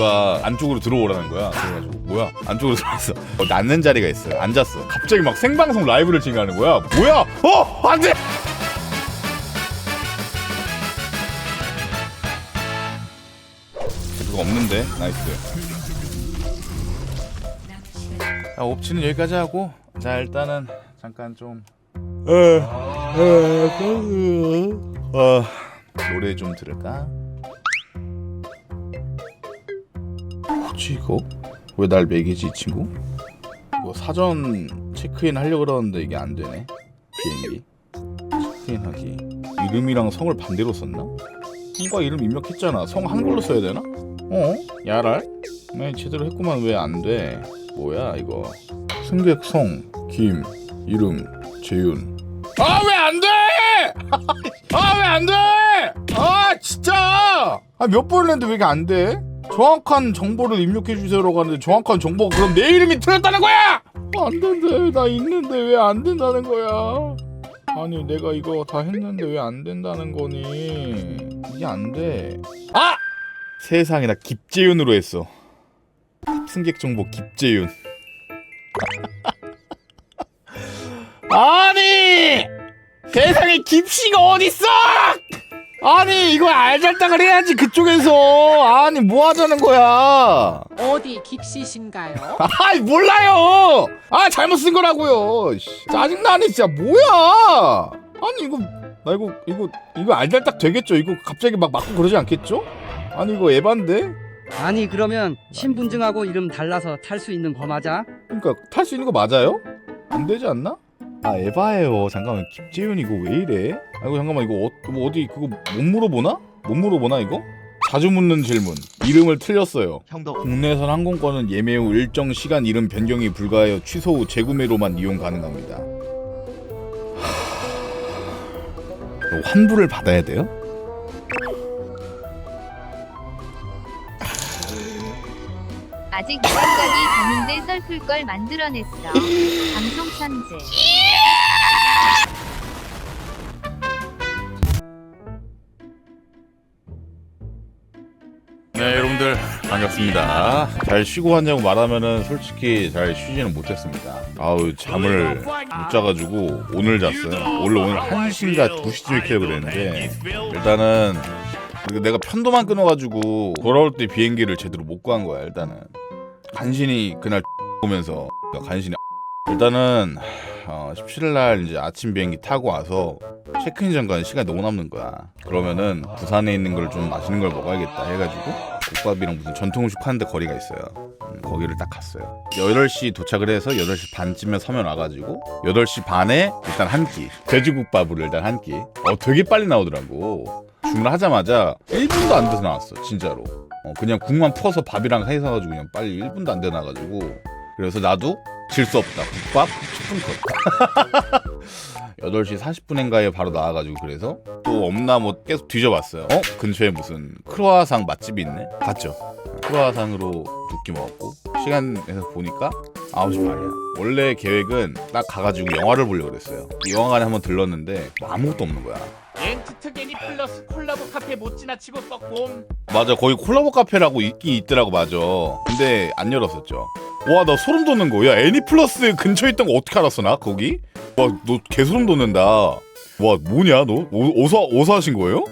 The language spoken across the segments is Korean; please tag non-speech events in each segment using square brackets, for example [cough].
누가 안쪽으로 들어오라는 거야. 그래가지고 뭐야 안쪽으로 들어왔어. 어, 앉는 자리가 있어요. 앉았어. 갑자기 막 생방송 라이브를 진행하는 거야. 뭐야? 어 안 돼. 그거 없는데 나이스. 자, 옵치는 여기까지 하고 자 일단은 잠깐 좀 어, 노래 좀 들을까? 뭐지 이거? 왜 날 매기지 이 친구? 이거 사전 체크인 하려고 그러는데 이게 안 되네 비행기 체크인 하기 이름이랑 성을 반대로 썼나? 성과 이름 입력했잖아 성 한글로 써야 되나? 어? 야랄? 네 제대로 했구만 왜 안 돼? 뭐야 이거 승객 성, 김, 이름, 재윤 아 왜 안 돼? [laughs] 아 왜 안 돼? 아 진짜 아 몇 번을 했는데 왜 이게 안 돼? 정확한 정보를 입력해 주세요라고 하는데 정확한 정보가 그럼 내 이름이 틀렸다는 거야? 안 된대 나 있는데 왜 안 된다는 거야? 아니 내가 이거 다 했는데 왜 안 된다는 거니? 이게 안 돼. 아! 세상에 나 김재윤으로 했어. 승객 정보 김재윤. [laughs] 아니! 세상에 김씨가 어딨어! 아니 이거 알잘딱을 해야지 그쪽에서. 아니 뭐 하자는 거야? 어디 깁시신가요? [laughs] 아이 몰라요! 아 잘못 쓴 거라고요. 씨, 짜증나네 진짜. 뭐야? 아니 이거 나 이거 이거 이거 알잘딱 되겠죠? 이거 갑자기 막 맞고 그러지 않겠죠? 아니 이거 에반데? 아니 그러면 신분증하고 이름 달라서 탈 수 있는 거 맞아? 그러니까 탈 수 있는 거 맞아요? 안 되지 않나 아 에바예요 잠깐만 김재윤 이거 왜 이래 아이고 잠깐만 이거 어, 뭐 어디 그거 못 물어보나 못 물어보나 이거 자주 묻는 질문 이름을 틀렸어요 형도 국내선 항공권은 예매 후 일정 시간 이름 변경이 불가하여 취소 후 재구매로만 이용 가능합니다. 하... 환불을 받아야 돼요? 아직 무감각이 되는데 썰풀 걸 만들어냈어. [laughs] 방송 천재. 여러분들 반갑습니다. 잘 쉬고 왔냐고 말하면은 솔직히 잘 쉬지는 못했습니다. 아우 잠을 못 자가지고 오늘 잤어요. 원래 오늘 1시인가 2시쯤 이렇게 그랬는데 일단은 그 내가 편도만 끊어가지고 돌아올 때 비행기를 제대로 못 구한 거야 일단은 간신히 그날 [laughs] 보면서 [laughs] 간신히 [laughs] 일단은 어, 17일 날 이제 아침 비행기 타고 와서 체크인 전까지 시간이 너무 남는 거야. 그러면은 부산에 있는 걸 좀 맛있는 걸 먹어야겠다 해가지고 국밥이랑 무슨 전통 음식 파는 데 거리가 있어요. 음, 거기를 딱 갔어요. 8시 도착을 해서 8시 반쯤에 서면 와가지고 8시 반에 일단 한 끼. 돼지국밥을 일단 한 끼. 어, 되게 빨리 나오더라고. 주문하자마자 1분도 안 돼서 나왔어, 진짜로. 어, 그냥 국만 퍼서 밥이랑 해서 가지고 그냥 빨리 1분도 안 돼 나가지고 그래서 나도 질 수 없다. 국밥 10분 컷. 8시 40분인가에 바로 나와가지고 그래서 또 없나 뭐 계속 뒤져봤어요. 어? 근처에 무슨 크로아상 맛집이 있네? 갔죠. 크로아상으로 두 끼 먹었고 시간에서 보니까 9시 반이야. 원래 계획은 딱 가가지고 영화를 보려고 그랬어요. 영화관에 한번 들렀는데 뭐 아무것도 없는 거야. 엔트트 게니 플러스 콜라보 카페 못 지나치고 썩봄. 맞아 거기 콜라보 카페라고 있긴 있더라고 맞아. 근데 안 열었었죠. 와 나 소름 돋는 거야 애니 플러스 근처에 있던 거 어떻게 알았어 나? 거기? 와 너 개소름 돋는다. 와 뭐냐 너? 오, 어디서 어디서 하신 거예요?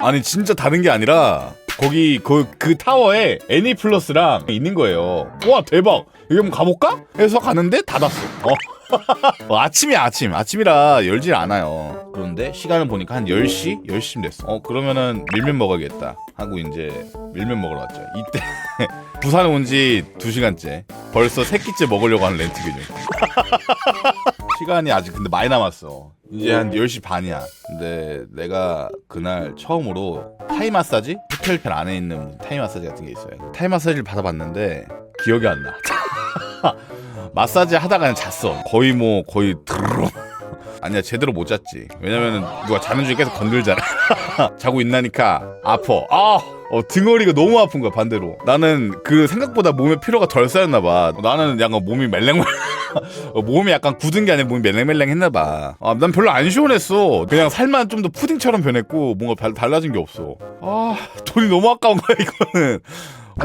아니 진짜 다른 게 아니라 거기 그, 그 타워에 애니 플러스랑 있는 거예요. 와 대박. 여기 한번 가볼까? 해서 가는데 닫았어. 어. [laughs] 어, 아침이야 아침. 아침이라 열질 않아요. 그런데 시간을 보니까 한 10시? 10시쯤 됐어. 어 그러면은 밀면 먹어야겠다 하고 이제 밀면 먹으러 왔죠. 이때 [laughs] 부산에 온지 2시간째. 벌써 세 끼째 먹으려고 하는 렌트 기준. [laughs] 시간이 아직 근데 많이 남았어. 이제 한 10시 반이야. 근데 내가 그날 처음으로 타이 마사지? 호텔 안에 있는 타이 마사지 같은 게 있어요. 타이 마사지를 받아봤는데 기억이 안나 마사지 하다가 그냥 잤어. 거의 뭐 거의 드르렁. 아니야 제대로 못 잤지. 왜냐면은 누가 자는 중에 계속 건들잖아. [laughs] 자고 있나니까 아파. 아, 어, 등허리가 너무 아픈 거야 반대로. 나는 그 생각보다 몸에 피로가 덜 쌓였나 봐. 나는 약간 몸이 멜랭멜. [laughs] 어, 몸이 약간 굳은 게 아니라 몸이 멜랭멜랭했나 봐. 아, 난 별로 안 시원했어. 그냥 살만 좀 더 푸딩처럼 변했고 뭔가 달, 달라진 게 없어. 아, 돈이 너무 아까운 거야 이거는.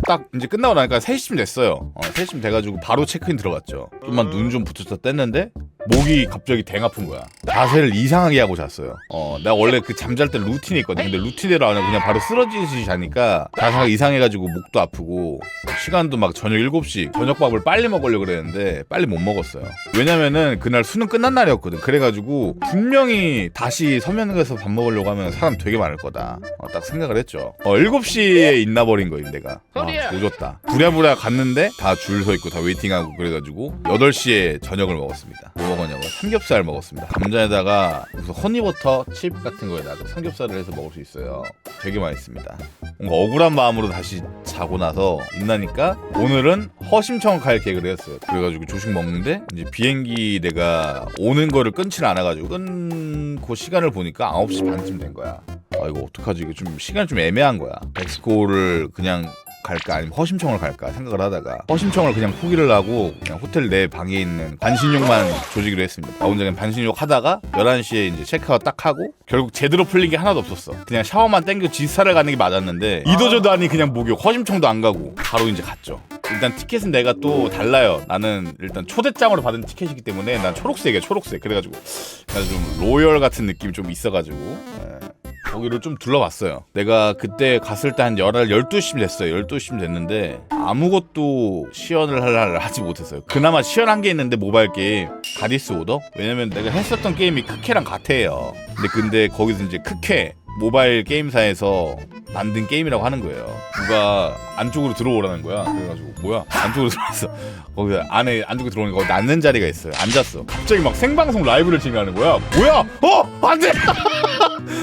딱 이제 끝나고 나니까 3시쯤 됐어요. 어, 3시쯤 돼가지고 바로 체크인 들어갔죠. 좀만 눈 좀 붙여서 뗐는데 목이 갑자기 댕 아픈 거야. 자세를 이상하게 하고 잤어요. 어, 내가 원래 그 잠잘 때 루틴이 있거든. 근데 루틴대로 안 하고 그냥 바로 쓰러지듯이 자니까 자세가 이상해가지고 목도 아프고 시간도 막 저녁 7시 저녁밥을 빨리 먹으려고 그랬는데 빨리 못 먹었어요. 왜냐면은 그날 수능 끝난 날이었거든. 그래가지고 분명히 다시 서면에서 밥 먹으려고 하면 사람 되게 많을 거다. 어, 딱 생각을 했죠. 어, 7시에 있나 버린 거임 내가. 어, 소리야. 조졌다. 부랴부랴 갔는데 다 줄 서 있고 다 웨이팅하고 그래가지고 8시에 저녁을 먹었습니다. 뭐 먹었냐고 삼겹살 먹었습니다. 감자에다가 무슨 허니버터 칩 같은 거에다가 삼겹살을 해서 먹을 수 있어요. 되게 맛있습니다. 뭔가 억울한 마음으로 다시 자고 나서 있나니까 오늘은 허심청 갈 계획을 했어요. 그래가지고 조식 먹는데 이제 비행기 내가 오는 거를 끊지를 않아가지고 끊고 시간을 보니까 9시 반쯤 된 거야. 아 이거 어떡하지 이거 좀 시간이 좀 애매한 거야. 멕시코를 그냥 갈까 아니면 허심청을 갈까 생각을 하다가 허심청을 그냥 포기를 하고 그냥 호텔 내 방에 있는 반신욕만 조지기로 했습니다. 나 혼자 그냥 반신욕 하다가 11시에 이제 체크아웃 딱 하고 결국 제대로 풀린 게 하나도 없었어. 그냥 샤워만 땡겨 지스타를 가는 게 맞았는데 이도저도 아니 그냥 목욕 허심청도 안 가고 바로 이제 갔죠. 일단 티켓은 내가 또 달라요. 나는 일단 초대장으로 받은 티켓이기 때문에 난 초록색이야 초록색. 그래가지고 좀 로열 같은 느낌이 좀 있어가지고 예. 거기를 좀 둘러봤어요. 내가 그때 갔을 때 한 11, 12시쯤 됐어요. 12시쯤 됐는데 아무것도 시연을 할- 하지 못했어요. 그나마 시연한 게 있는데 모바일 게임 가디스 오더? 왜냐면 내가 했었던 게임이 크케랑 같아요. 근데 근데 거기서 이제 크케 모바일 게임사에서 만든 게임이라고 하는 거예요. 누가 안쪽으로 들어오라는 거야. 그래가지고 뭐야 안쪽으로 들어왔어. 거기 안에 안쪽에 들어오니까 거기 앉는 자리가 있어요. 앉았어. 갑자기 막 생방송 라이브를 진행하는 거야. 뭐야? 어 안 돼.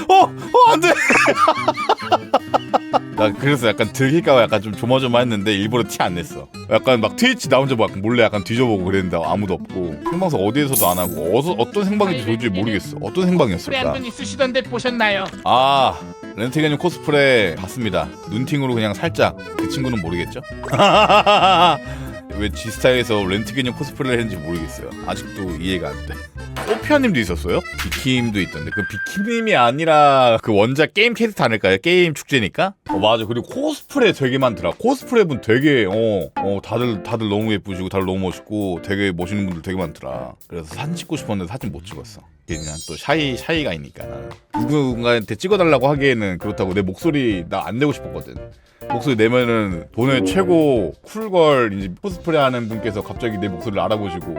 어, 어, 안 돼! [laughs] 나 그래서 약간 들킬까봐 약간 좀 조마조마했는데 일부러 티 안 냈어. 약간 막 트위치 나 혼자 막 몰래 약간 뒤져보고 그랬는데 아무도 없고 생방송 어디에서도 안 하고 어서, 어떤 생방인지 도저히 모르겠어. 어떤 생방이었을까? 한분이 쓰시던데 보셨나요? 아 렌트게님 코스프레 봤습니다. 눈팅으로 그냥 살짝 그 친구는 모르겠죠? [laughs] 왜 G스타에서 렌트게님 코스프레를 했는지 모르겠어요. 아직도 이해가 안 돼. 오피아님도 있었어요? 비킴도 있던데 그 비킴님이 아니라 그 원작 게임 캐스트 아닐까요? 게임 축제니까? 어 맞아 그리고 코스프레 되게 많더라 코스프레 분 되게 어, 어 다들 다들 너무 예쁘시고 다들 너무 멋있고 되게 멋있는 분들 되게 많더라 그래서 사진 찍고 싶었는데 사진 못 찍었어 그냥 또 샤이 샤이가 있니까 나는. 누군가한테 찍어달라고 하기에는 그렇다고 내 목소리 나 안 내고 싶었거든 목소리 내면은 돈의 최고 쿨걸 이제 코스프레 하는 분께서 갑자기 내 목소리를 알아보시고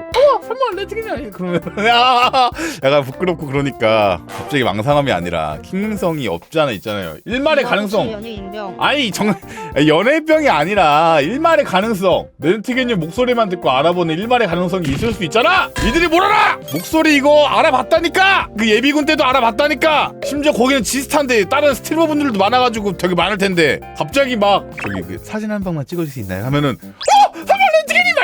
레트기냐 그러면 야 [laughs] 약간 부끄럽고 그러니까 갑자기 망상함이 아니라 킹능성이 없지 않아 있잖아요. 일말의 가능성. 연예인병. 아니 정 연예병이 아니라 일말의 가능성. 렌트게님 목소리만 듣고 알아보는 일말의 가능성이 있을 수 있잖아! 이들이 뭘 알아 목소리 이거 알아봤다니까! 그 예비군 때도 알아봤다니까! 심지어 거기는 지스타인데 다른 스트리머 분들도 많아가지고 되게 많을 텐데 갑자기 막 저기 그 사진 한 방만 찍어줄 수 있나요? 하면은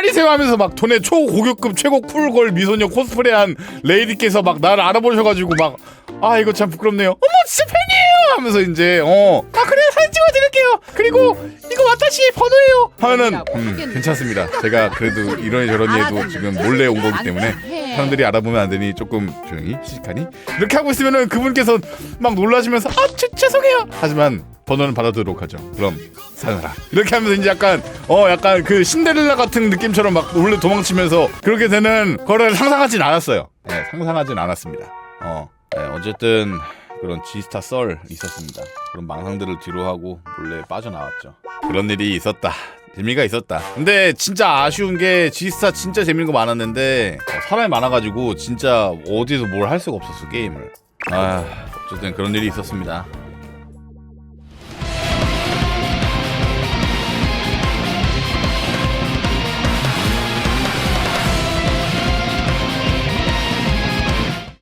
말이세요 하면서 막 돈의 초고급급 최고 쿨걸 미소녀 코스프레한 레이디께서 막 나를 알아보셔가지고 막 아 이거 참 부끄럽네요. 어머 진짜 팬이에요! 하면서 이제 어아 그래 사진 찍어드릴게요. 그리고 이거 와타시의 번호예요! 하면은 음, 괜찮습니다. 제가 그래도 저러니 해도 지금 몰래 온 거기 때문에 사람들이 알아보면 안 되니 조금 조용히 시식하니? 이렇게 하고 있으면은 그분께서 막 놀라시면서 아 죄, 죄송해요! 하지만 번호는 받아두도록 하죠 그럼 사느라 이렇게 하면서 이제 약간 어 약간 그 신데렐라 같은 느낌처럼 막 몰래 도망치면서 그렇게 되는 거를 상상하진 않았어요 네, 상상하진 않았습니다 어 네, 어쨌든 그런 지스타 썰 있었습니다. 그런 망상들을 뒤로 하고 몰래 빠져나왔죠. 그런 일이 있었다. 재미가 있었다. 근데 진짜 아쉬운 게 지스타 진짜 재밌는 거 많았는데 어, 사람이 많아가지고 진짜 어디서 뭘 할 수가 없었어 게임을. 아 어쨌든 그런 일이 있었습니다.